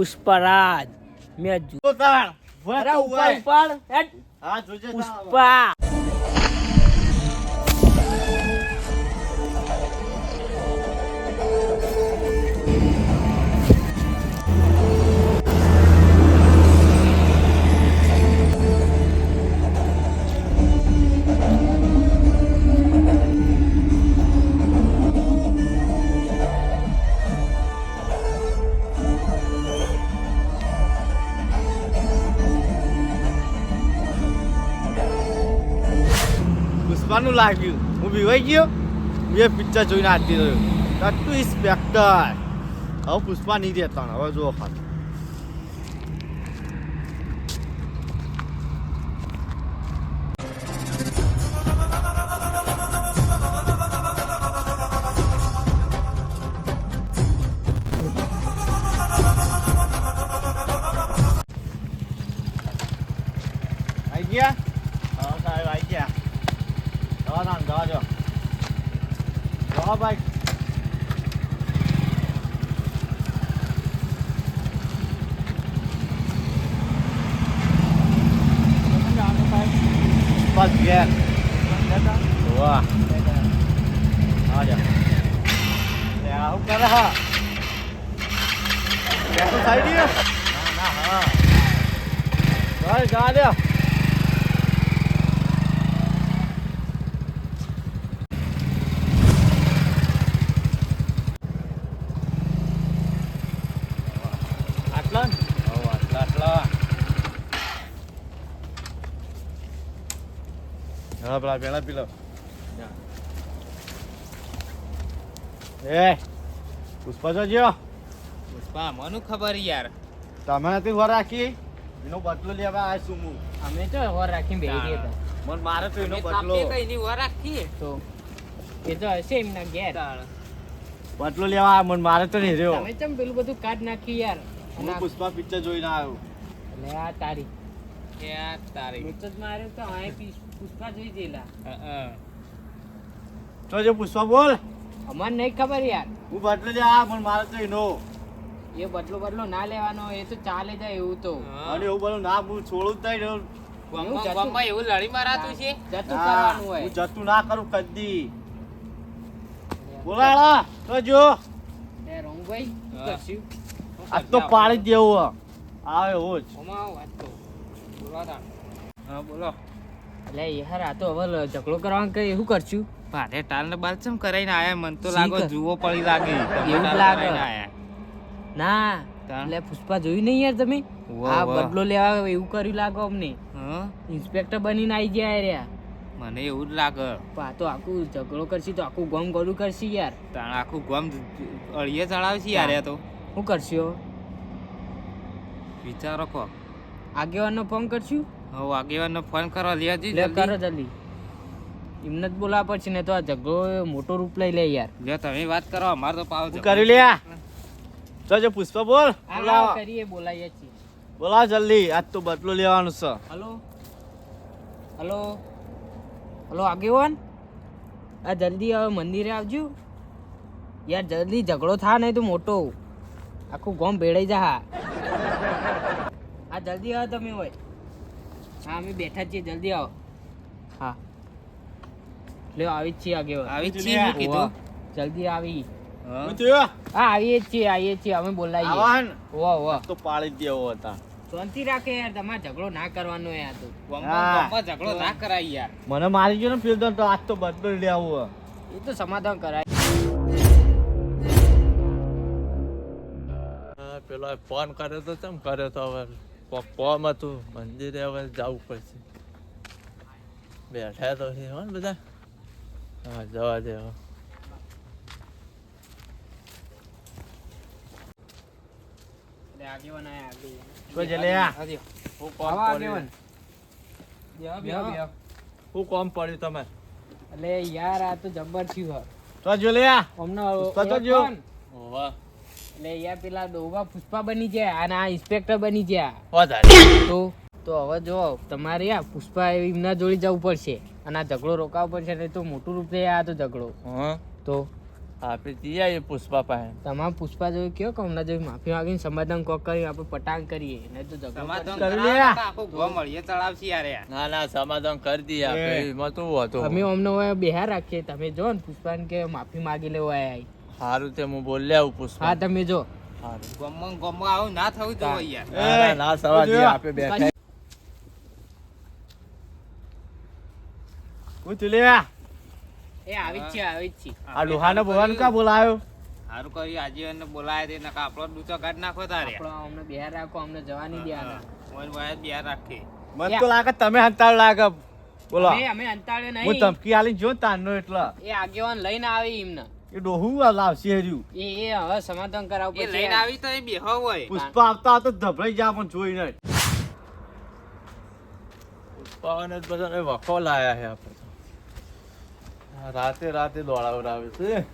પુષ્પરાજ મેં જો- ઉપર. ઉપર. પુષ્પા લાગ્યું હું બીવાઈ ગયો બે પિક્ચર જોઈને આટી રહ્યો ટુ ઇન્સ્પેક્ટર હવે પુષ્પા નહીં રહેતા હવે જુઓ ખાલી આઈ ગયા હા સાહેબ આઈ ગયા જવા દો જવા દો જવા ભાઈ બસ ઘેર વાહ હા જા લે આવું કરે હા બેસો સાઈડ ના ના હા ચાલ જા દે આટલા ને હો આટલા આટલા હા પેલા પેલા પીલો એ પુષ્પા જોજો પુષ્પા મને ખબર યાર. તમે નથી હોર રાખી? એનો બદલો લેવા આ શું હું. અમે તો હોર રાખીને બેહી ગયા હતા. મન મારે તો એનો બદલો. કઈ ની હોર રાખી તો? એ તો હશે એમના ઘેર. બદલો લેવા મને મારે તો નહીં રહ્યો. તમે ચમ પેલું બધું કાઢ નાખી યાર? હું પુષ્પા પિક્ચર જોઈને આવ્યો. લે આ તારી. કે આ તારી. મેચ જ માર્યો તો અહીં પીસ- પુષ્પા જોઈ જેલા તો અ. પુષ્પા બોલ. અમાર નહીં ખબર યાર. હું બદલો જા પણ મારે તો એનો એ બદલો બદલો ના લેવાનો એ તો ચાલે જાય એવું તો. અને એવું બધું ના હું છોડું જ નહીં. ગોમમાં- એવું લડી મારાતું છે? જતું કરવાનું હોય. હું જતું ના કરું કદી. બોલાડા તો જો. એ રોંગભાઈ કશું આ તો પાડી જ દેવું આવે એવો જ ઓમાં વાત તો બોલાતા હા બોલો. એટલે યાર આ તો હવે ઝઘડો કરવાનું કઈ એવું કરશું? ભારે ટાલ ને બાલ ચમ કરાઈને આયા? મન તો લાગો જુઓ પડી લાગે. એવું લાગે. ના? એટલે પુષ્પા જોયું નહીં યાર તમે? આ બદલો લેવા એવું કર્યું લાગો અમને. હા? ઇન્સ્પેક્ટર બનીને આવી ગયા રહ્યા મને એવું જ લાગે. પા તો આખું ઝઘડો કરશી તો આખું ગમ ગોળું કરશી યાર. તાણ આખું ગોમ અળીએ ચડાવશી યાર તો. શું કરશો? વિચારો કો આગેવાનનો ફોન કરશું? હવે આગેવાનનો ફોન કરો લેજી લે કરો જલ્દી. એમને જ બોલાવવા પડશે ને તો આ ઝઘડો મોટો રૂપ લઈ લે યાર. લે તમે વાત કરો અમાર તો પાવ કરી કરી તો જો પુષ્પા બોલ. બોલાવો. કરીએ બોલાવીએ છીએ. બોલાવો જલ્દી. આજ તો બદલો લેવાનું છે. હલો? હલો? હલો આગેવાન? આ જલ્દી હવે મંદિરે આવજો. યાર જલ્દી ઝઘડો થા નહીં તો મોટો. આખું ગોમ ભેળાઈ જા હા. હા જલ્દી આવો તમે હોય. હા અમે બેઠા છીએ. જલ્દી આવો. હા. લ્યો આવી જ છીએ આગેવાન. આવી જ છીએ મેં કીધું? જલ્દી આવી. હા. આવીએ જ છીએ આવીએ છીએ. અમે બોલાવીએ. આવાન વાહ વાહ તો પાળી દેવો હતા. શાંતિ રાખે યાર તમારે ઝઘડો ના કરવાનો યાર તો. ઝઘડો ના કરાય યાર. મને મારી ગયો ને ફિલ્ડ તો આજ તો બદલો લેવું એ તો સમાધાન કરાય. હા, પેલો ફોન કર્યો તો કેમ કર્યો તો હવે? કોમ હતું મંદિરે હવે જવું પડશે બેઠા તો છે હો બધા હા જવા દે હવે એટલે આગેવાન આયા આગેવાન કોઈ જલ્યા શું આવો કોમ પડ્યું તમે એટલે યાર આ તો જબ્બર થયું હે. તો જો લ્યા અમને તો જો. ને? એટલે યાર પેલા ડોબા પુષ્પા બની ગયા અને આ ઇન્સ્પેક્ટર બની ગયા. તો તો હવે જો તમારે આ પુષ્પા એમના જોડી જવું પડશે અને આ ઝઘડો રોકાવવો પડશે નહીં તો મોટું રૂપ લઈ આ તો ઝઘડો. હા. તો? આપણે જઈએ આવીએ પુષ્પા પાસે. તમામ પુષ્પા જોઈ કયો કે હમણાં જોઈ માફી માંગીને સમાધાન કોક કરી આપણે પટાંગ કરીએ. નહીં તો સમાધાન કરી. તો આખું મળીએ ચડાવશે યાર. યાર. ના ના સમાધાન કરી દઈએ આપણે. એમાં શું હતો? અમે અમને બિહાર બેહાર રાખીએ. તમે જો ને પુષ્પાને કે માફી માંગી લેવા આય. સારું તે હું બોલ આવું પુષ્પા. હા તમે જો. ગોમમાં ગોમમાં આવું ના થવું તો યાર. ના, સવા જો. આપે બેઠા. હું તુલ્યા એ આવી જ છે આવી જ છે. આ લોહાનો ભગવાન કા બોલાયો? સારું કર્યું આજીવન બોલાય તે નકા આપણો ડૂચો કાઢ નાખો તારે. આપણો અમને બેહાર રાખો અમને જવાની નહીં દે આને. મોન વાય બિહાર રાખી. મને તો લાગે તમે હંતાળ લાગે. બોલો. અમે અમે અંતાળે હું નહીં. ધમકી આલી જો તારનો એટલે. એ આગેવાન લઈને આવી એમને. એ ડોહું આ લાવશે હર્યું એ એ હવે સમાધાન કરાવ એ લઈને આવી તો એ બેહો હોય. પુષ્પા આવતા તો ધભરાઈ જા પણ જોઈ નહીં. પુષ્પાને જ બધાને વખો લાયા છે આપણે રાતે રાતે દોડાવડાવે છે.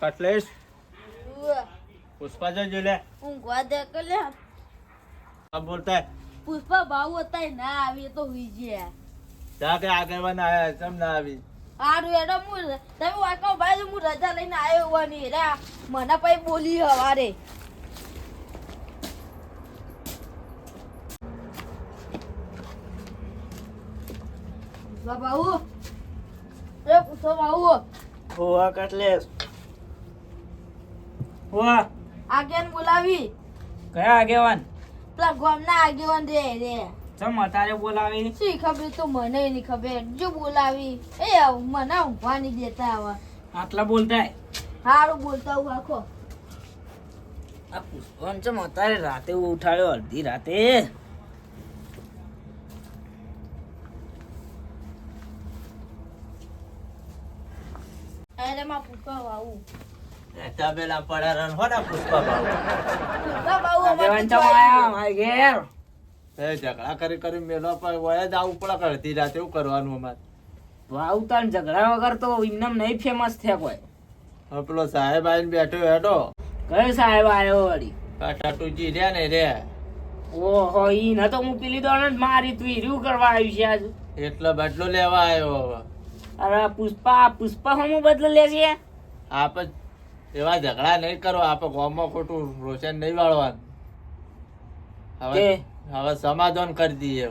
કટલેશ. પુષ્પા જજો લે. ઊંઘવા દે બોલતા પુષ્પા ભાવ હતા ના આવી તો હુઈ ગયા. કે આગેવાન આયા ચમ ના આવી. હારું એડો હું તમે વાકો ભાઈ હું રજા લઈને આવ્યો હોવાની રા મને પછી બોલી હવારે. બાબુ એ પુષ્પા બાબુ હોવા કટલેસ. હોવા આગેન બોલાવી. કયા આગેવાન? પેલા ગામના આગેવાન રે રે. ચમ અતારે બોલાવી? શી ખબર તો મને નહીં ખબર. જો બોલાવી. એ મને ઊંઘવા નહીં દેતા આવા. આટલા બોલતા હારું બોલતા હું આખો. આ પુષ્પન ચમ અતારે રાતે ઉઠાડ્યો અડધી રાતે? અરે માં પુષ્પા બાબુ તબેલા પડ્યા રન હો ને પુષ્પા ભાવ પુષ્પા બાબુ અમારે આગેવાન તો ઝઘડા કરી કરી મેલો પર વયા જ આવું પડે કે અડધી રાતે એવું કરવાનું અમારે. વાવતા ને ઝઘડા વગર તો ઇન્નમ નહીં ફેમસ થયા કોઈ. હવે પેલો સાહેબ આવીને બેઠો હેડો. કયો સાહેબ આવ્યો વળી? આ ટાટુજી રહ્યા ને રે ઓહો ઈ ન તો હું પેલી દોડ મારી તું હીરું કરવા આવ્યું છે આજ. એટલો બદલો લેવા આવ્યો હવે. અરે પુષ્પા પુષ્પા હું બદલો લે છે? આપ એવા ઝઘડા નહીં કરો આપ ગામમાં ખોટું રોશન નહીં વાળવાનું. હવે? હવે સમાધાન કરી દઈએ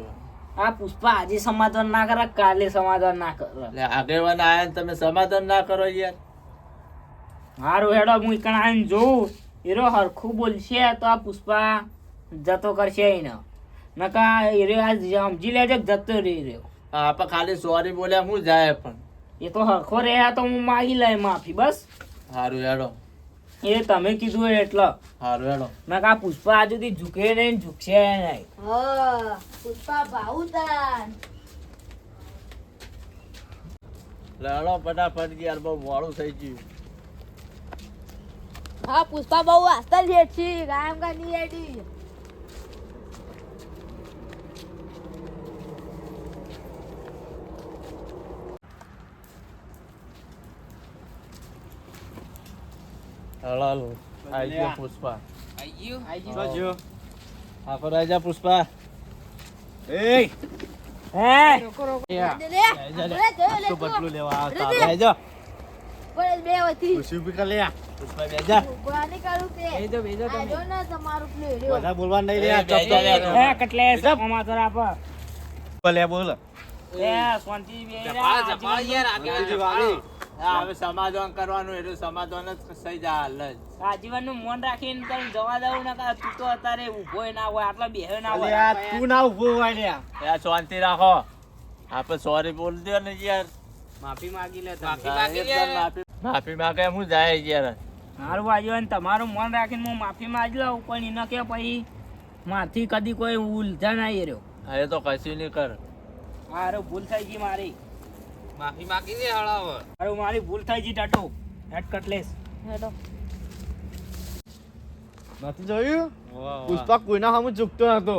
આ પુષ્પા આજે સમાધાન ના કરે કાલે સમાધાન ના કરે. આગેવાન આયા તમે સમાધાન ના કરો યાર. હારું હેડો હું કણ આવીને જોઉં. હીરો હરખું બોલશે તો આ પુષ્પા જતો કરશે એને નકા હીરો આજ સમજી લેજો જતો રહી રહ્યો. આપ ખાલી સોરી બોલ્યા હું જાય પણ. એ તો હરખો રહ્યા તો હું માગી લઈ માફી બસ. સારું હેડો. એ તમે કીધું એટલે. સારું હેડો. નકા આ પુષ્પા આજુ સુધી ઝૂકે નહીં ઝૂકશે નહીં. હા પુષ્પા ભાવ તાન લડો ફટાફટ યાર બહુ મોડું થઈ ગયું. હા પુષ્પા બહુ વાસ્તલ છે છી કામ કા ની એડી હલો આઈ ગયો પુષ્પા. આઈ ગયું? તો જો આફર આઈ જા પુષ્પા. એ! હે? દે અરે જોઈ લે. તો તું. બદલું લેવા આવતા આઈ જા. પણ બે વતી કરી લે પુષ્પા બે જા. કોને કરું તે. બેજો બેજો આ જો ને તમારું પેલું. બધા બોલવા નહીં લે એ, ચપ જા, ચપ. બે હે કટલે સોમા તો રાપ ભલે બોલ. લે શાંતિ બે જપાળ જપાળ યાર આગળ. બીજી વાળી. હા, હવે સમાધાન કરવાનું એટલે સમાધાન જ થઈ જાય હાલ જ. આજીવનનું મન રાખીને કઈ જવા દઉં ના તું તો અત્યારે ઊભો ના હોય આટલા બેહ્યો ના હોય. તું ના ઊભો હોય યાર શાંતિ રાખો. આપણે સોરી બોલ દો ને યાર. માફી માંગી લે માફી માંગી લે. માફી માફી માંગે હું જાય યાર. મારું આજીવન તમારું મન રાખીને હું માફી માંગી લઉં પણ એને કે પછી માથી કદી કોઈ ઉલઝા ના રહ્યો. હવે તો કશું નહીં કર. મારે ભૂલ થઈ ગઈ મારી. માફી માંગી દે હળાવ. અરે મારી ભૂલ થઈ ગઈ ટાટો. હેડ કટલેસ હેડો. નથી જોયું? પુષ્પા કોઈના સામે ઝૂકતો નતો.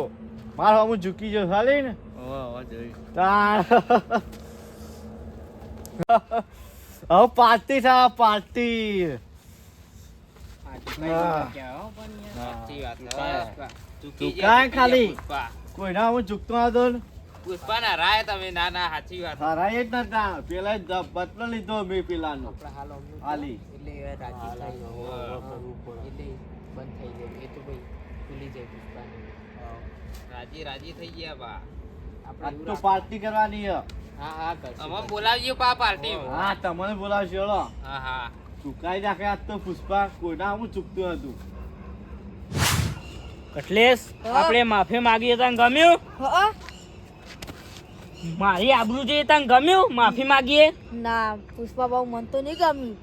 મારા સામે ઝૂકી ગયો ખાલી ને. હવે પાર્ટી થા પાર્ટી. જાય, ખાલી. કોઈના હું ઝૂકતો નતો ને રાય તમે ના ના સાચી વાત. હરાય જ નતા. પેલા જ બદલો લીધો મેં પેલાનો. આપણે હાલ અમનું હાલી. એટલે રાજી થઈ એટલે બંધ થઈ ગયું. એ તો ભાઈ ભૂલી જાય પુષ્પાને. રાજી રાજી થઈ ગયા બા. આપણે તો પાર્ટી કરવાની છે. હા હા કરશું અમે બોલાવજો પા પાર્ટી. હા તમને બોલાવશો હળો હા હા. ચુકાઈ નાખે આજ તો પુષ્પા. કોઈના હું ચૂકતું હતું. કટલેશ આપણે માફી માગીએ તને ગમ્યું? હા. મારી આબરૂ જે તને ગમ્યું? માફી માંગીએ. ના પુષ્પા બાબુ મન તો નહીં ગમ્યું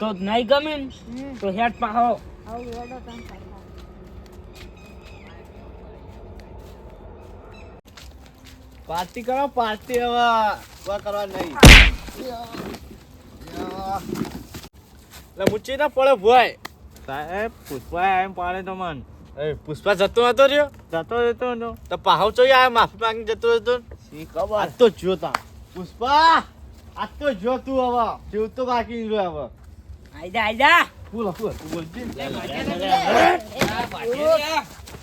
તો નહીં ગમ્યું તો હેડ પાહો પાર્ટી કરો પાર્ટી હવે કરવા નહીં. એટલે મુચી ના પડે ભાઈ સાહેબ પુષ્પા એમ પાડે તો મન. એ પુષ્પા જતો હતો રહ્યો? જતો જતો તો પાહો ચોઈ આ માફી માંગી જતો હતો આજ ખબર? તો જો તા. પુષ્પા આજ તો જો તું હવે. જેવ તો બાકી રહ્યો હવે. આઈજા આઈજા બોલ તું બોલજી.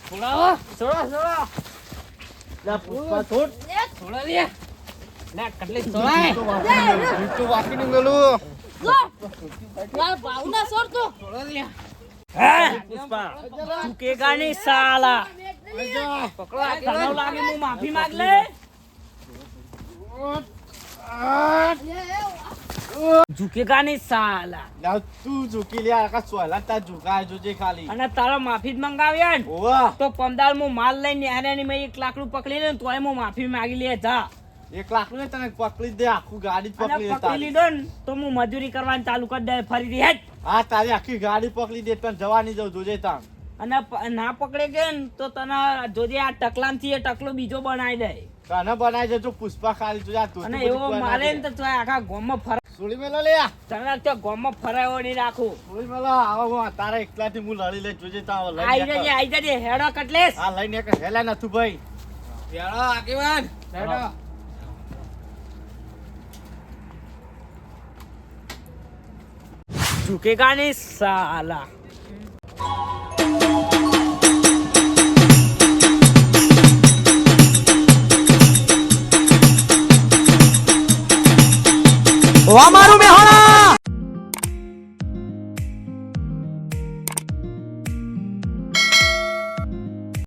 છોડાવો છોડો છોડો. લે પુષ્પા છોડ. છોડો લે. છોડાય. તો બાકી નહીં. ભાવના તો. પુષ્પા ચૂકેગા નહીં સાલા? પકડો તને લાગે હું માફી માંગ લે? ઝૂકેગા નહીં સાલા. લે તું ઝૂકી લે આખા સોલા તા ઝુકાય જોજે ખાલી. અને તારા માફી જ મંગાવ્યા ને? ઓવા. તો પંદાળ હું માલ લઈને હારે મેં એક લાકડું પકડી લે તોય હું માફી માંગી લે જા. એક લાખ ને તને પકડી દે આખું ગાડી પકડી દે પકડી. લીધો ને તો હું મજૂરી કરવાની ચાલુ કરી દે ફરી હેડ. હા તારી આખી ગાડી પકડી દે તને જવાની જવું જોજે તાર અને ના પકડે કે ને તો તને જોજે આ ટકલામથી એ ટકલો બીજો બનાવી દે. તને બનાવી દેજો પુષ્પા ખાલી તું જા તું અને એવો મારે ને તો આખા ગામમાં ફરા. સુડી મેલો લે તને તો ગામમાં ફરાયો નહીં રાખું. સુડી મેલો આવો હું તારા એકલાથી હું લડી લે જોજે તા લઈ આઈ જજે આઈ જજે હેડો કટલેસ હા લઈને એક હેલા નથુ ભાઈ. હેડો આગેવાન હેડો. ઝૂકેગા નહીં સાલા અમારું મેહોણા